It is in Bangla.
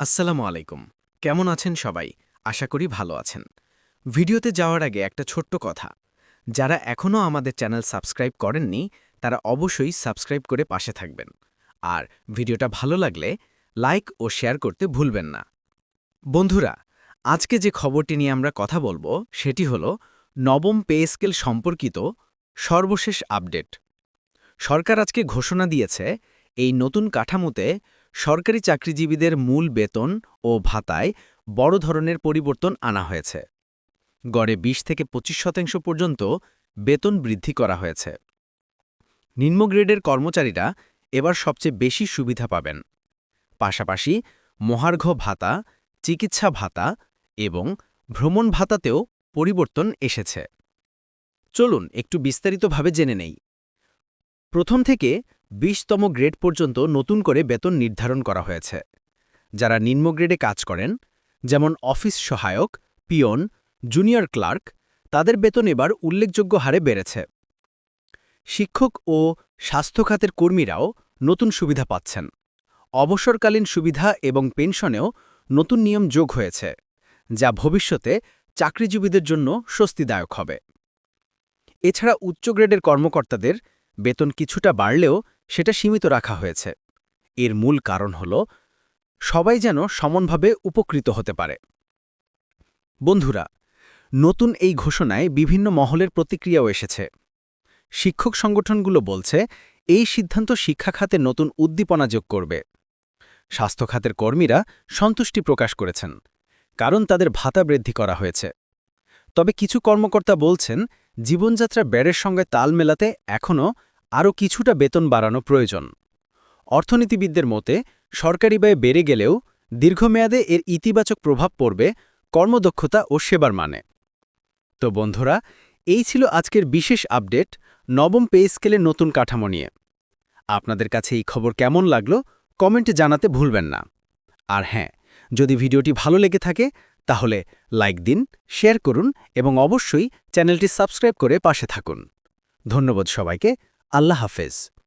আসসালামু আলাইকুম। কেমন আছেন সবাই? আশা করি ভালো আছেন। ভিডিওতে যাওয়ার আগে একটা ছোট্ট কথা। যারা এখনও আমাদের চ্যানেল সাবস্ক্রাইব করেননি, তারা অবশ্যই সাবস্ক্রাইব করে পাশে থাকবেন। আর ভিডিওটা ভালো লাগলে লাইক ও শেয়ার করতে ভুলবেন না। বন্ধুরা, আজকে যে খবরটি নিয়ে আমরা কথা বলব, সেটি হল নবম পে স্কেল সম্পর্কিত সর্বশেষ আপডেট। সরকার আজকে ঘোষণা দিয়েছে, এই নতুন কাঠামোতে সরকারি চাকরিজীবীদের মূল বেতন ও ভাতায় বড় ধরনের পরিবর্তন আনা হয়েছে। গড়ে ২০ থেকে ২৫ শতাংশ পর্যন্ত বেতন বৃদ্ধি করা হয়েছে। নিম্ন গ্রেডের কর্মচারীরা এবার সবচেয়ে বেশি সুবিধা পাবেন। পাশাপাশি মহার্ঘ ভাতা, চিকিৎসা ভাতা এবং ভ্রমণ ভাতাতেও পরিবর্তন এসেছে। চলুন একটু বিস্তারিতভাবে জেনে নেই। প্রথম থেকে বিশতম গ্রেড পর্যন্ত নতুন করে বেতন নির্ধারণ করা হয়েছে। যারা নিম্ন গ্রেডে কাজ করেন, যেমন অফিস সহায়ক, পিয়ন, জুনিয়র ক্লার্ক, তাদের বেতন এবার উল্লেখযোগ্য হারে বেড়েছে। শিক্ষক ও স্বাস্থ্য খাতের কর্মীরাও নতুন সুবিধা পাচ্ছেন। অবসরকালীন সুবিধা এবং পেনশনেও নতুন নিয়ম যোগ হয়েছে, যা ভবিষ্যতে চাকরিজীবীদের জন্য স্বস্তিদায়ক হবে। এছাড়া উচ্চ গ্রেডের কর্মকর্তাদের বেতন কিছুটা বাড়লেও সেটা সীমিত রাখা হয়েছে। এর মূল কারণ হল, সবাই যেন সমানভাবে উপকৃত হতে পারে। বন্ধুরা, নতুন এই ঘোষণায় বিভিন্ন মহলের প্রতিক্রিয়াও এসেছে। শিক্ষক সংগঠনগুলো বলছে, এই সিদ্ধান্ত শিক্ষা খাতে নতুন উদ্দীপনা যোগ করবে। স্বাস্থ্য খাতের কর্মীরা সন্তুষ্টি প্রকাশ করেছেন, কারণ তাদের ভাতা বৃদ্ধি করা হয়েছে। তবে কিছু কর্মকর্তা বলছেন, জীবনযাত্রা ব্যয়ের সঙ্গে তাল মেলাতে এখনও আরও কিছুটা বেতন বাড়ানো প্রয়োজন। অর্থনীতিবিদদের মতে, সরকারি ব্যয় বেড়ে গেলেও দীর্ঘমেয়াদে এর ইতিবাচক প্রভাব পড়বে কর্মদক্ষতা ও সেবার মানে। তো বন্ধুরা, এই ছিল আজকের বিশেষ আপডেট নবম পে স্কেলের নতুন কাঠামো নিয়ে। আপনাদের কাছে এই খবর কেমন লাগল কমেন্টে জানাতে ভুলবেন না। আর হ্যাঁ যদি ভিডিওটি ভালো লেগে থাকে, তাহলে লাইক দিন, শেয়ার করুন এবং অবশ্যই চ্যানেলটি সাবস্ক্রাইব করে পাশে থাকুন। ধন্যবাদ সবাইকে আল্লাহ হাফেজ।